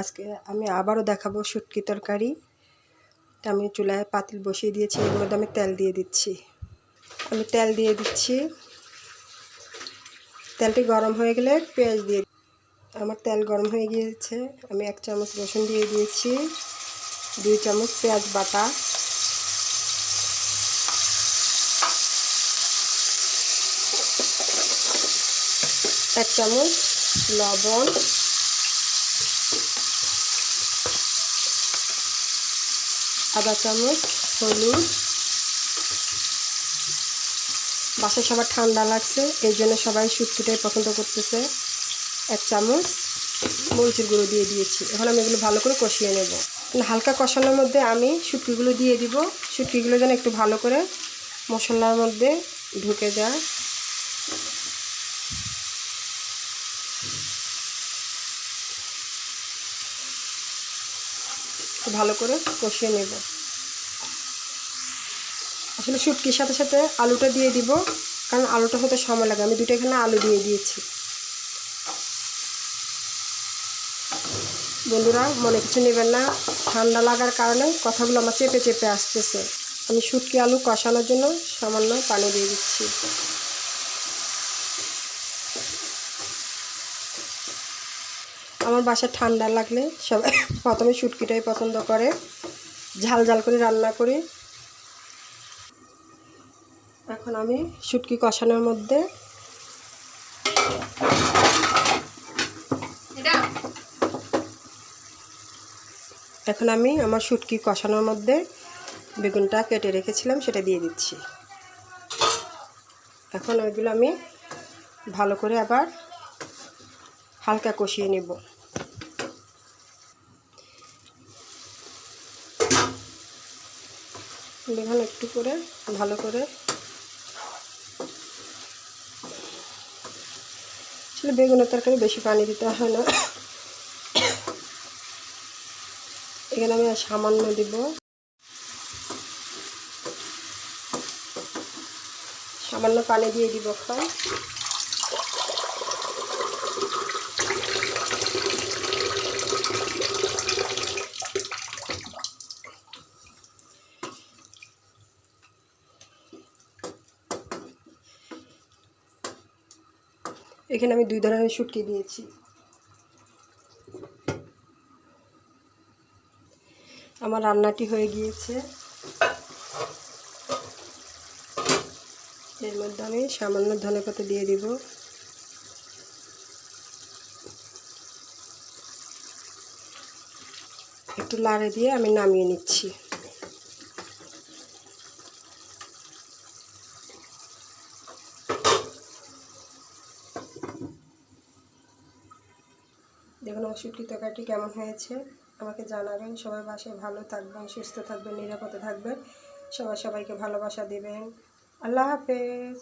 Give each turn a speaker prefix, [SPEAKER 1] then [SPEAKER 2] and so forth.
[SPEAKER 1] আজকে আমি আবারও দেখাবো শুটকি তরকারি। আমি চুলায় পাতিল বসিয়ে দিয়েছি, এর মধ্যে আমি তেল দিয়ে দিচ্ছি। আমি তেল দিয়ে দিচ্ছি। তেলটি গরম হয়ে গেলে পেঁয়াজ দিয়ে আমার তেল গরম হয়ে গিয়েছে। আমি এক চামচ রসুন দিয়ে দিয়েছি, দুই চামচ পেঁয়াজ বাটা। এক চামচ লবণ। আধা চামচ, হলুদ। বাসায় সবার ঠান্ডা লাগছে এই জন্য সবাই শুটকিটাই পছন্দ করতেছে। এক চামচ মরিচের গুঁড়ো দিয়ে দিয়েছি। এখন আমি এগুলো ভালো করে কষিয়ে নেব। হালকা কষানোর মধ্যে আমি শুটকিগুলো দিয়ে দিব। শুটকিগুলো যেন একটু ভালো করে মশলার মধ্যে ঢুকে যায়। একটু ভালো করে কষিয়ে নেব। আসলে শুটকির সাথে সাথে আলুটা দিয়ে দিব, কারণ আলুটা হতে সময় লাগে। আমি দুটো এখানে আলু দিয়ে দিয়েছি। বন্ধুরা, মনে কিছু নেবেন না। ঠান্ডা লাগার কারণে কথাগুলো আমার চেপে চেপে আসতেছে। আমি শুটকি আলু কষানোর জন্য সামান্য পানি দিয়ে দিচ্ছি। আমার বাসায় ঠান্ডা লাগলে সবাই প্রথমে শুটকিটাই পছন্দ করে। ঝাল ঝাল করে রান্না করি। এখন আমি শুটকি কষানোর মধ্যে এখন আমি আমার শুটকি কষানোর মধ্যে বেগুনটা কেটে রেখেছিলাম, সেটা দিয়ে দিচ্ছি। এখন ওইগুলো আমি ভালো করে আবার হালকা কষিয়ে নেব। দেখুন একটু করে, ভালো করে। আসলে বেগুনের তরকারি বেশি পানি দিতে হয় না। এখানে আমি সামান্য দিব। সামান্য পানি দিয়ে দিব এখন। এখানে আমি দুই ধরনের শুটকি দিয়েছি। আমার রান্নাটি হয়ে গিয়েছে। এর মধ্যে আমি সামান্য ধনে পাতা দিয়ে দিব। একটু লাড়ে দিয়ে আমি নামিয়ে নিচ্ছি। দেখুন আমার শুটকি কেমন হয়েছে? আমাকে জানাবেন। সবাই বাসায় ভালো থাকবেন, সুস্থ থাকবেন, নিরাপদে থাকবেন। সবাই সবাইকে ভালোবাসা দেবেন। আল্লাহ হাফেজ।